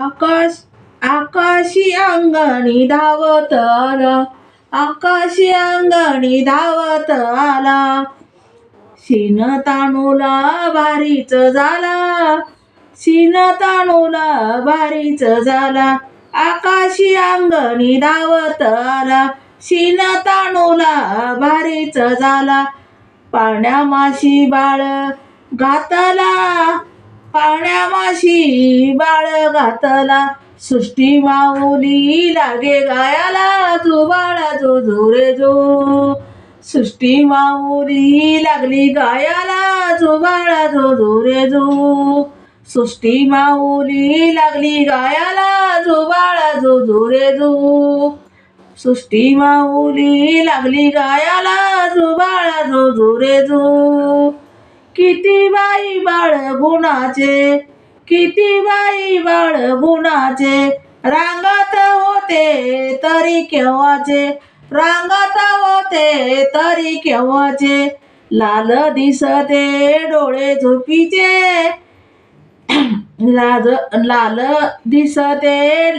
आकाश आकाशी अंगणी धावत आला. आकाशी अंगणी धावत आला. शिन ताणूला भारीच झाला. शिन ताणूला भारीच झाला. आकाशी अंगणी धावत आला. शिन ताणूला भारीच झाला. पाण्या माशी बाळ घातला. पाण्या माशी बाळ घातला सृष्टी माऊली लागे गायाला तू बाळा जो जो रे जो. सृष्टी माऊली लागली गायाला जो बाळा जो जो रे जो. सृष्टी माऊली लागली गायाला जो बाळा जो जो रे जो. सृष्टी माऊली लागली गायाला जो बाळा जो जो रे जो. किती बाई बाळ गुणाचे किती बाई बाळ गुणाचे रांगत होते तरी केव्हाचे रांगत होते तरी केव्हाचे लाल दिसते डोळे झोपीचे. लाज लाल दिसते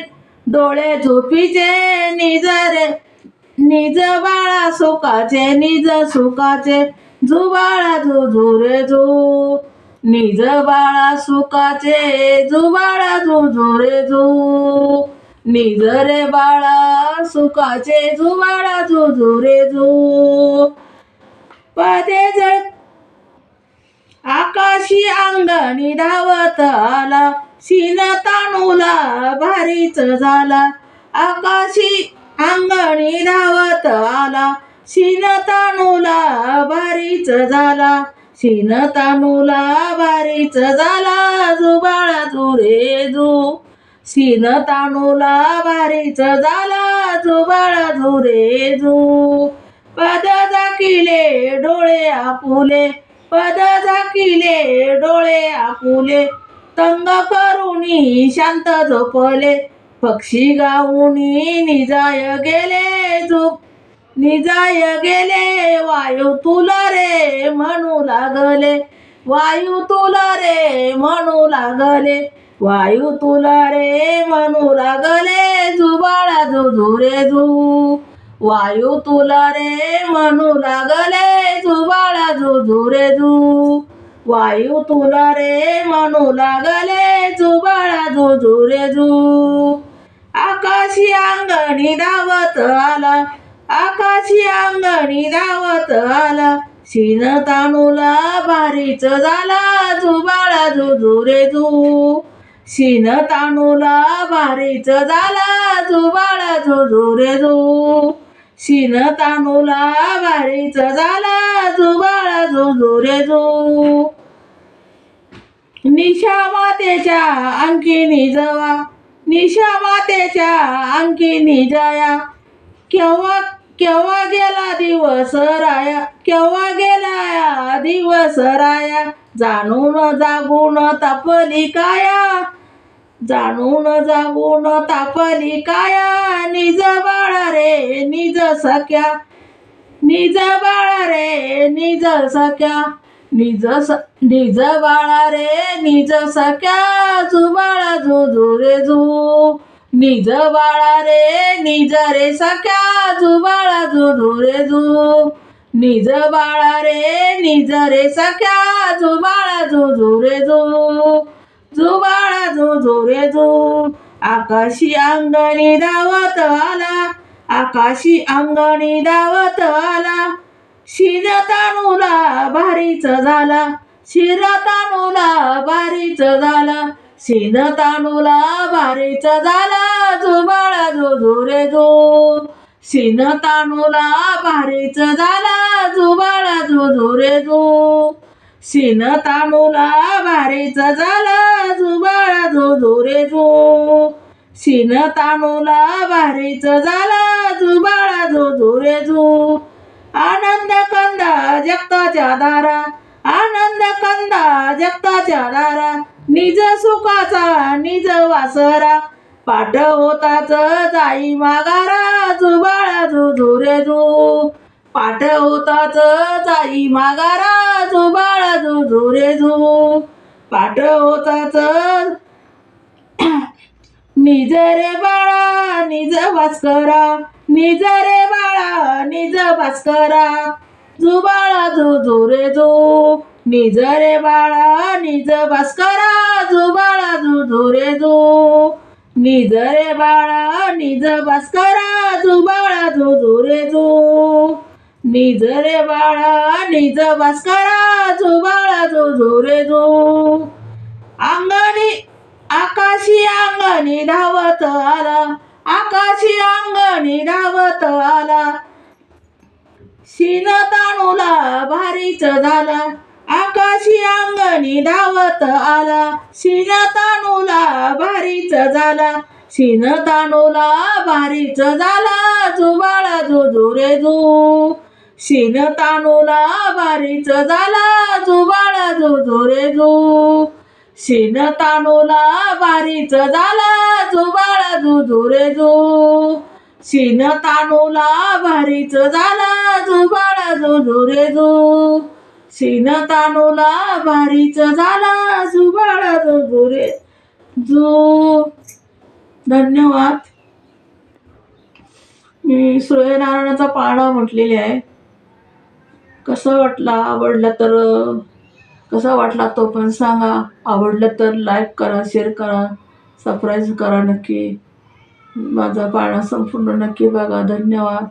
डोळे झोपीचे निज रे निज बाळा सुखाचे निज सुखाचे जो बाळा जो जो रे जो निज बाळा सुखाचे जो बाळा जो जो रे जो निज रे बाळा सुखाचे जो बाळा जो जो रे जो. पादे जळ आकाशी अंगणी धावत आला शिन तानूला भारीच झाला. आकाशी अंगणी धावत आला शिन तानूला बारीच झाला. शिन तानूला बारीच झाला. जुबाळा जुरे जू. शिन तानूला बारीच झाला. जुबाळा जुरे जू. पद दाखिले डोळे आपुले. पद झाकिले डोळे आपुले. तंग करुणी शांत झोपले. पक्षी गाऊनी निजाय गेले झोप निजाय गेले वायू तुला रे म्हणू लागले. वायू तुला रे म्हणू लागले. वायू तुला रे म्हणू लागले जुबाळा झुझू रे झू वायू तुला रे म्हणू लागले जुबाळा झुझू रे झू वायू तुला रे म्हणू लागले जुबाळा झुझू रे झू आकाशी अंगणी धावत आला आकाशी अंगणी धावत आला. शिन ताणूला भारीच झाला झुबाळा झुझू रे झू शिन ताणूला भारीच झाला जुबाळा झुझू रे झू शिन ताणूला भारीच झाला जुबाळा झुझू रे झू निशा मातेच्या अंकिनी जवा. निशा मातेच्या अंकिनी जया. केव्हा केव्हा गेला दिवस राया? केव्हा गेला दिवस राया? जाणून जागून तापली काया? जाणून जागून तापली काया? निज बाळा रे निज सख्या. निज बाळा रे निज सख्या. निज स निज बाळा रे निज सख्या. जुबाळा झुझू रे झू निज बाळा रे निज रे सख्या जुबाळा झुझू रे झू निज बाळा रे निज रे सख्या जुबाळा झुझू रे झू जुबाळा झुझू रे झू आकाशी अंगणी धावत आला आकाशी अंगणी धावत आला. शिरताणूला भारीच झाला शिर ताणूला भारीच झाला. शेण तांडूला भारीचा झाला जुबाळा जो रे जो शेण तांडूला भारीचा झाला जुबाळा जो रे जो शेण तांडूला भारीचा झाला जुबाळा जो रे जो शेण तांडूला भारीचा झाला जुबाळा जो रे जो आनंद कंदा जगताच्या दारा आनंद कंदा जगताच्या दारा. निज सुखाचा निज वासरा. पाठ होताच जाई मागारा जुबाळा झुझू रे झू पाठ होताच जाई मागारा जुबाळा झुझू रे झू पाठ होताच निज रे बाळा निज भास्करा. निज रे बाळा निज भास्करा. जुबाळा बाळा जू रे जू निज रे बाळा निज भास्करा जू बाळा जू जू रे जू. निज रे बाळा निज भास्करा जू बाळा जू जू रे जू. निज रे बाळा निज भास्करा जू बाळा जू जू रे जू. अंगणी आकाशी अंगणी धावत आला. आकाशी अंगणी धावत आला. शिन ताणूला भारीच झाला. आकाशी अंगणी धावत आला. शिन तानूला भारीच झाला. शिन तानूला भारीच झाला. जुबाळा जुजू रे जू. शिन तानूला भारीच झाला. जुबाळा जुजू रे जू. शिन तानूला भारीच झाला. जुबाळा जुजू रे जू. शिन तानूला भारीच झाला. जुबाळा जुजू रे जू. शीन तानूला बारीच झाला जुबाळा जुजू रे धन्यवाद. मी सूर्यनारायणाचा पाळणा म्हटलेली आहे. कसं वाटला? आवडला तर कसा वाटला तो पण सांगा. आवडलं तर लाईक करा शेअर करा सबस्क्राईब करा नक्की. माझा पाळणा संपूर्ण नक्की बघा. धन्यवाद.